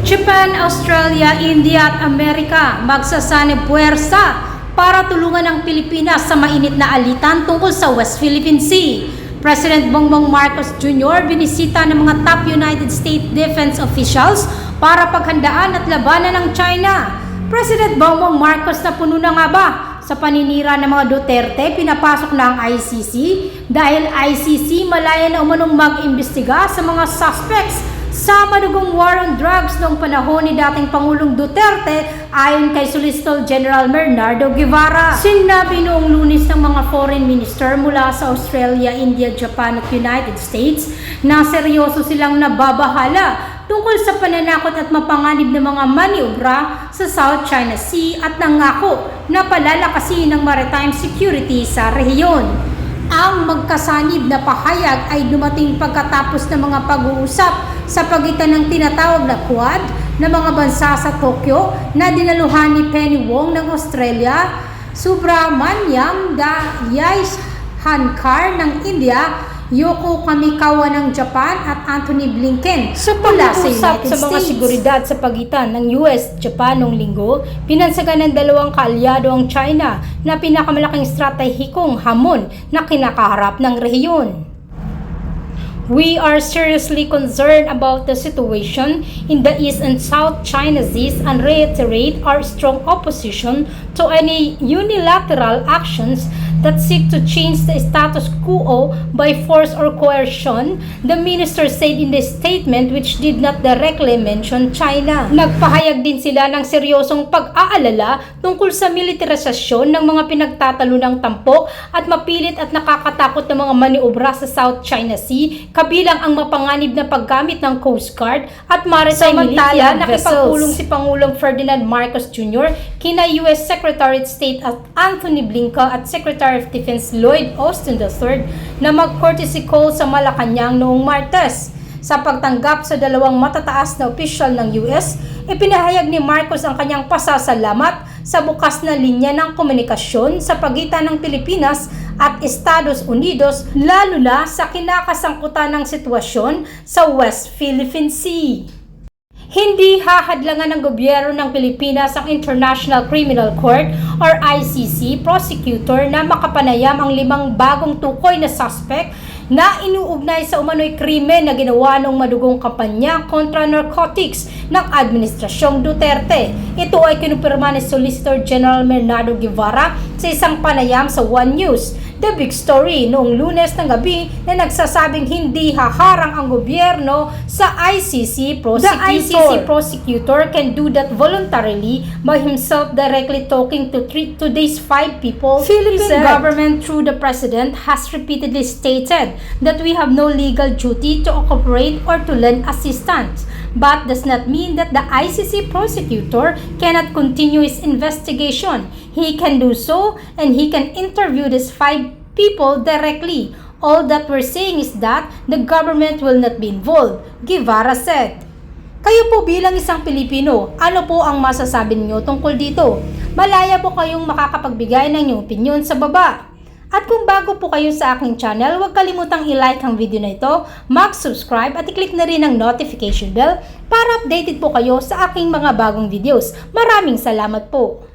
Japan, Australia, India at Amerika magsasanib puwersa para tulungan ang Pilipinas sa mainit na alitan tungkol sa West Philippine Sea. President Bongbong Marcos Jr. binisita ng mga top United States defense officials para paghandaan at labanan ng China. President Bongbong Marcos na puno na nga ba sa paninira ng mga Duterte, pinapasok na ang ICC dahil ICC malaya na umanong mag-imbestiga sa mga suspects sa madugong war on drugs noong panahon ni dating Pangulong Duterte ayon kay Solicitor General Bernardo Guevara. Sinabi noong lunes ng mga foreign minister mula sa Australia, India, Japan at United States na seryoso silang nababahala tungkol sa pananakot at mapanganib ng mga maniobra sa South China Sea at nangako na palalakasin ng maritime security sa rehiyon. Ang magkasanib na pahayag ay dumating pagkatapos ng mga pag-uusap sa pagitan ng tinatawag na Quad na mga bansa sa Tokyo na dinaluhan ni Penny Wong ng Australia, Subramanyam Dayais Hankar ng India, Yoko Kamikawa ng Japan at Anthony Blinken Sa pag-uusap sa mga States. seguridad sa pagitan ng US, Japan noong linggo, pinansagan ng dalawang kaalyado ang China na pinakamalaking estratehikong hamon na kinakaharap ng rehiyon. We are seriously concerned about the situation in the East and South China Seas and reiterate our strong opposition to any unilateral actions that seek to change the status quo by force or coercion, the minister said in the statement which did not directly mention China. Nagpahayag din sila ng seryosong pag-aalala tungkol sa militarisasyon ng mga pinagtatalo ng tampok at mapilit at nakakatakot na mga maniobra sa South China Sea, kabilang ang mapanganib na paggamit ng Coast Guard at maritime militia, Samantala, nakipagpulong vessels. si Pangulong Ferdinand Marcos Jr. kina US Secretary of State at Anthony Blinken at Secretary of Defense Lloyd Austin III na mag-courtesy call sa Malacanang noong Martes. Sa pagtanggap sa dalawang matataas na opisyal ng US, ipinahayag ni Marcos ang kanyang pasasalamat sa bukas na linya ng komunikasyon sa pagitan ng Pilipinas at Estados Unidos lalo na sa kinakasangkutan ng sitwasyon sa West Philippine Sea. Hindi hahadlangan ng gobyerno ng Pilipinas ang International Criminal Court or ICC prosecutor na makapanayam ang limang bagong tukoy na suspect na inuugnay sa umano'y krimen na ginawa ng madugong kampanya kontra narcotics ng Administrasyong Duterte. Ito ay kinumpirma ni Solicitor General Bernardo Guevara sa isang panayam sa One News. The Big Story noong lunes ng gabi na nagsasabing hindi haharang ang gobyerno sa ICC prosecutor. The ICC prosecutor can do that voluntarily by himself directly talking to three, today's five people. Philippine said, government through the president has repeatedly stated that we have no legal duty to cooperate or to lend assistance but does not mean that the ICC prosecutor cannot continue his investigation. He can do so and he can interview these five people directly. All that we're saying is that the government will not be involved, Guevara said. Kayo po bilang isang Pilipino, ano po ang masasabi niyo tungkol dito? Malaya po kayong makakapagbigay ng inyong opinion sa baba. At kung bago po kayo sa aking channel, huwag kalimutang i-like ang video na ito, mag-subscribe at i-click na rin ang notification bell para updated po kayo sa aking mga bagong videos. Maraming salamat po!